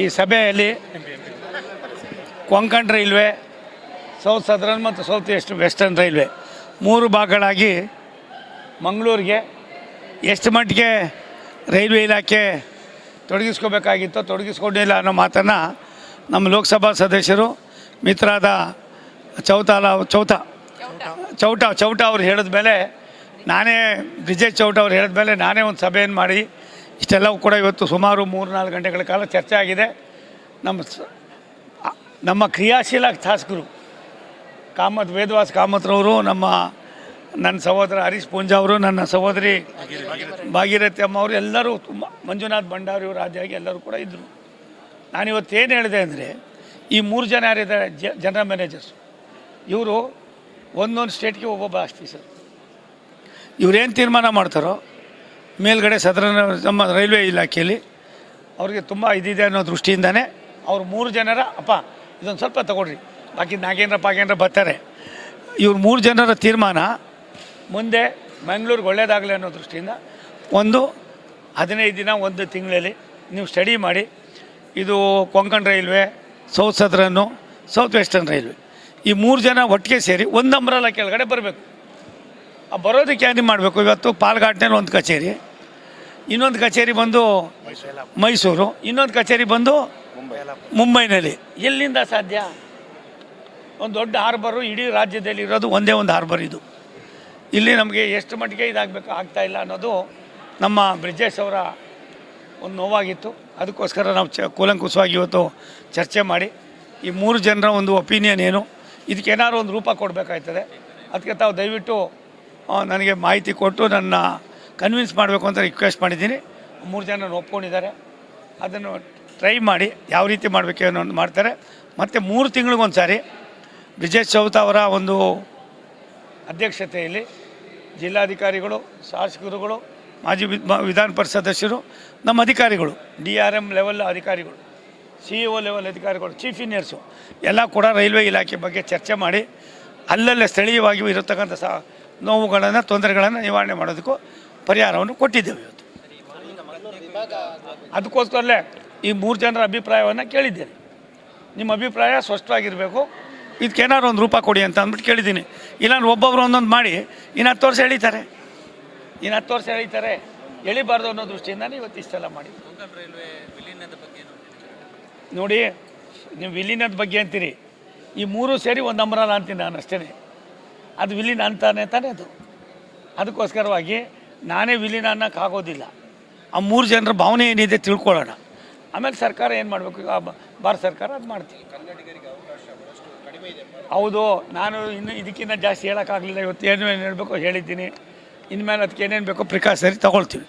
ಈ ಸಭೆಯಲ್ಲಿ Konkan railway, south southern ಮತ್ತು ಸೌತ್ ಈಸ್ಟ್ ವೆಸ್ಟರ್ನ್ ರೈಲ್ವೆ ಮೂರು ಭಾಗಗಳಾಗಿ ಮಂಗಳೂರಿಗೆ ಎಷ್ಟು ಮಟ್ಟಿಗೆ ರೈಲ್ವೆ ಇಲಾಖೆ ತೊಡಗಿಸ್ಕೋಬೇಕಾಗಿತ್ತೋ ತೊಡಗಿಸ್ಕೊಂಡಿಲ್ಲ ಅನ್ನೋ ಮಾತನ್ನು ನಮ್ಮ ಲೋಕಸಭಾ ಸದಸ್ಯರು ಮಿತ್ರಾದ ಚೌತಾಲ ಚೌತ, ಚೌಟ ಚೌಟ ಅವ್ರು ಹೇಳಿದ ಮೇಲೆ ನಾನೇ ವಿಜಯ್ ಚೌಟ ಅವ್ರು ಹೇಳಿದ ಮೇಲೆ ನಾನೇ ಒಂದು ಸಭೆಯನ್ನು ಮಾಡಿ ಇಷ್ಟೆಲ್ಲವೂ ಕೂಡ ಇವತ್ತು ಸುಮಾರು ಮೂರು ನಾಲ್ಕು ಗಂಟೆಗಳ ಕಾಲ ಚರ್ಚೆ ಆಗಿದೆ. ನಮ್ಮ ನಮ್ಮ ಕ್ರಿಯಾಶೀಲ ಶಾಸಕರು ಕಾಮತ್ ವೇದವಾಸ್ ಕಾಮತ್ರವರು, ನಮ್ಮ ನನ್ನ ಸಹೋದರ ಹರೀಶ್ ಪೂಂಜಾ ಅವರು, ನನ್ನ ಸಹೋದರಿ ಭಾಗೀರಥಿ ಅಮ್ಮ ಅವರು, ಎಲ್ಲರೂ ತುಂಬ, ಮಂಜುನಾಥ್ ಭಂಡಾರಿ ಅವರು ಆದಿಯಾಗಿ ಎಲ್ಲರೂ ಕೂಡ ಇದ್ದರು ನಾನಿವತ್ತು ಏನು ಹೇಳಿದೆ ಅಂದರೆ, ಈ ಮೂರು ಜನ ಯಾರಿದ್ದಾರೆ, ಜ, ಜನರಲ್ ಮ್ಯಾನೇಜರ್ಸ್, ಇವರು ಒಂದೊಂದು ಸ್ಟೇಟ್ಗೆ ಒಬ್ಬೊಬ್ಬ ಆಫೀಸರ್ ಇವರೇನು ತೀರ್ಮಾನ ಮಾಡ್ತಾರೋ ಮೇಲ್ಗಡೆ ಸದರನ ನಮ್ಮ ರೈಲ್ವೆ ಇಲಾಖೆಯಲ್ಲಿ. ಅವ್ರಿಗೆ ತುಂಬ ಇದಿದೆ ಅನ್ನೋ ದೃಷ್ಟಿಯಿಂದನೇ ಅವ್ರು ಮೂರು ಜನರ, ಅಪ್ಪ, ಇದೊಂದು ಸ್ವಲ್ಪ ತಗೊಳ್ರಿ. ಬಾಕಿ ನಾಗೇಂದ್ರ, ಪಾಗೇಂದ್ರ ಬರ್ತಾರೆ. ಇವ್ರು ಮೂರು ಜನರ ತೀರ್ಮಾನ ಮುಂದೆ ಮಂಗಳೂರಿಗೆ ಒಳ್ಳೇದಾಗಲಿ ಅನ್ನೋ ದೃಷ್ಟಿಯಿಂದ ಒಂದು ಹದಿನೈದು ದಿನ, ಒಂದು ತಿಂಗಳಲ್ಲಿ ನೀವು ಸ್ಟಡಿ ಮಾಡಿ, ಇದು ಕೊಂಕಣ್ ರೈಲ್ವೆ, ಸೌತ್ ಸದರನ್ನು, ಸೌತ್ ವೆಸ್ಟರ್ನ್ ರೈಲ್ವೆ ಈ ಮೂರು ಜನ ಒಟ್ಟಿಗೆ ಸೇರಿ ಒಂದು ಅಂಬ್ರಲ್ಲ ಕೆಳಗಡೆ ಬರಬೇಕು. ಬರೋದಕ್ಕೆ ಏನು ಮಾಡಬೇಕು? ಇವತ್ತು ಪಾಲ್ಘಾಟ್ನಲ್ಲಿ ಒಂದು ಕಚೇರಿ. ಇನ್ನೊಂದು ಕಚೇರಿ ಬಂದು ಮೈಸೂರು. ಇನ್ನೊಂದು ಕಚೇರಿ ಬಂದು ಮುಂಬೈನಲ್ಲಿ. ಎಲ್ಲಿಂದ ಸಾಧ್ಯ? ಒಂದು ದೊಡ್ಡ ಹಾರ್ಬರು ಇಡೀ ರಾಜ್ಯದಲ್ಲಿ ಇರೋದು ಒಂದೇ ಒಂದು ಹಾರ್ಬರ್ ಇದು. ಇಲ್ಲಿ ನಮಗೆ ಎಷ್ಟು ಮಟ್ಟಿಗೆ ಇದಾಗಬೇಕು, ಆಗ್ತಾ ಇಲ್ಲ ಅನ್ನೋದು ನಮ್ಮ ಬ್ರಿಜೇಶ್ ಅವರ ಒಂದು ನೋವಾಗಿತ್ತು. ಅದಕ್ಕೋಸ್ಕರ ನಾವು ಚ, ಕೂಲಂಕುಷವಾಗಿ ಇವತ್ತು ಚರ್ಚೆ ಮಾಡಿ. ಈ ಮೂರು ಜನರ ಒಂದು ಒಪಿನಿಯನ್ ಏನು? ಇದಕ್ಕೆ ಏನಾದ್ರು ಒಂದು ರೂಪ ಕೊಡಬೇಕಾಯ್ತದೆ ಅದಕ್ಕೆ ತಾವು ದಯವಿಟ್ಟು ನನಗೆ ಮಾಹಿತಿ ಕೊಟ್ಟು ನನ್ನ ಕನ್ವಿನ್ಸ್ ಮಾಡಬೇಕು ಅಂತ ರಿಕ್ವೆಸ್ಟ್ ಮಾಡಿದ್ದೀನಿ. ಮೂರು ಜನ ಒಪ್ಕೊಂಡಿದ್ದಾರೆ. ಅದನ್ನು ಟ್ರೈ ಮಾಡಿ ಯಾವ ರೀತಿ ಮಾಡಬೇಕು ಅನ್ನೋ ಒಂದು ಮಾಡ್ತಾರೆ. ಮತ್ತು ಮೂರು ತಿಂಗಳಿಗೊಂದು ಸಾರಿ ವಿಜಯ್ ಚೌತ ಅವರ ಒಂದು ಅಧ್ಯಕ್ಷತೆಯಲ್ಲಿ ಜಿಲ್ಲಾಧಿಕಾರಿಗಳು, ಶಾಸಕರುಗಳು, ಮಾಜಿ ವಿಧಾನ ಪರಿಷತ್ ಸದಸ್ಯರು, ನಮ್ಮ ಅಧಿಕಾರಿಗಳು, ಡಿ ಆರ್ ಎಂ ಲೆವೆಲ್ ಅಧಿಕಾರಿಗಳು, ಸಿ ಇ ಒ ಲೆವೆಲ್ ಅಧಿಕಾರಿಗಳು ಚೀಫ್ ಇಂಜಿನಿಯರ್ಸು ಎಲ್ಲ ಕೂಡ ರೈಲ್ವೆ ಇಲಾಖೆ ಬಗ್ಗೆ ಚರ್ಚೆ ಮಾಡಿ ಅಲ್ಲಲ್ಲೇ ಸ್ಥಳೀಯವಾಗಿ ಇರತಕ್ಕಂಥ ಸಹ ನೋವುಗಳನ್ನು, ತೊಂದರೆಗಳನ್ನು ನಿವಾರಣೆ ಮಾಡೋದಕ್ಕೂ ಪರಿಹಾರವನ್ನು ಕೊಟ್ಟಿದ್ದೇವೆ ಇವತ್ತು. ಅದಕ್ಕೋಸ್ಕರಲ್ಲೇ ಈ ಮೂರು ಜನರ ಅಭಿಪ್ರಾಯವನ್ನು ಕೇಳಿದ್ದೇನೆ. ನಿಮ್ಮ ಅಭಿಪ್ರಾಯ ಸ್ಪಷ್ಟವಾಗಿರಬೇಕು. ಇದಕ್ಕೇನಾದ್ರು ಒಂದು ರೂಪ ಕೊಡಿ ಅಂತ ಅಂದ್ಬಿಟ್ಟು ಕೇಳಿದ್ದೀನಿ. ಇಲ್ಲಾಂದ್ರೆ ಒಬ್ಬೊಬ್ರು ಒಂದೊಂದು ಮಾಡಿ, ಇನ್ನು ಹತ್ತು ವರ್ಷ ಎಳಿತಾರೆ. ಇನ್ನು ಹತ್ತು ವರ್ಷ ಎಳಿತಾರೆ. ಎಳಿಬಾರ್ದು ಅನ್ನೋ ದೃಷ್ಟಿಯಿಂದನೇ ಇವತ್ತು ಇಷ್ಟೆಲ್ಲ ಮಾಡಿ ನೋಡಿ, ನೀವು ವಿಲೀನದ ಬಗ್ಗೆ ಅಂತೀರಿ. ಈ ಮೂರು ಸೇರಿ ಒಂದು ಅಂಬರಲ್ಲ ಅಂತೀನಿ ನಾನು ಅಷ್ಟೇ ಅದು ವಿಲೀನ ಅಂತಾನೆ ತಾನೇ ಅದು. ಅದಕ್ಕೋಸ್ಕರವಾಗಿ ನಾನೇ ವಿಲೀನ ಅನ್ನೋಕ್ಕಾಗೋದಿಲ್ಲ ಆ ಮೂರು ಜನರ ಭಾವನೆ ಏನಿದೆ ತಿಳ್ಕೊಳ್ಳೋಣ. ಆಮೇಲೆ ಸರ್ಕಾರ ಏನು ಮಾಡಬೇಕು? ಈಗ ಭಾರತ ಸರ್ಕಾರ ಅದು ಮಾಡ್ತೀವಿ. ಹೌದು, ನಾನು ಇನ್ನು ಇದಕ್ಕಿಂತ ಜಾಸ್ತಿ ಹೇಳೋಕ್ಕಾಗಲಿಲ್ಲ, ಇವತ್ತು ಏನು ಏನು ಹೇಳಬೇಕು ಹೇಳಿದ್ದೀನಿ. ಇನ್ಮೇಲೆ ಅದಕ್ಕೆ ಏನೇನು ಬೇಕೋ ಪ್ರಿಕಾಸರಿ ತಗೊಳ್ತೀವಿ.